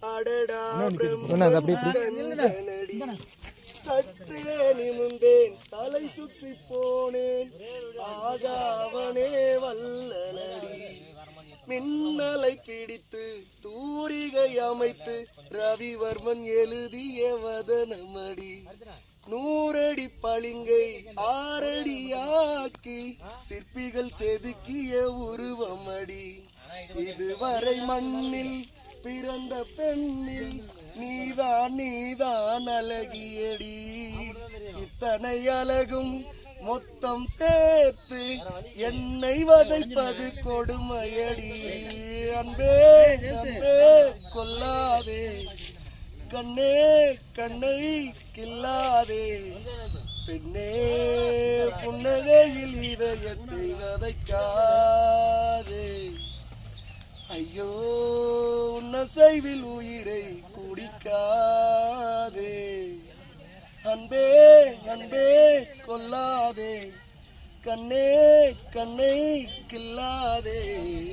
அடடா கஞ்சனடி சற்றே நிமிந்தேன் தலை சுற்றி போனேன். ஆகாவனே வல்லனடி. மின்னலை பிடித்து தூரிகை அமைத்து ரவிவர்மன் எழுதிய வதனமடி. நூறடி பளிங்கை ஆறடியாக்கி சிற்பிகள் செதுக்கிய உருவமடி. இதுவரை மண்ணில் பிறந்த பெண்ணில் நீதான் நீதான் அழகியடி. இத்தனை அழகும் மொத்தம் சேர்த்து என்னை வதைப்பது கொடுமையடி. அன்பே அன்பே கொல்லாதே. கண்ணே கண்ணை கில்லாதே. பெண்ணே புன்னகையில் இதயத்தை வதைக்கா. ஐயோ உன்னசைவில் உயிரை குடிக்காதே. அன்பே அன்பே கொல்லாதே. கண்ணே கண்ணை கில்லாதே.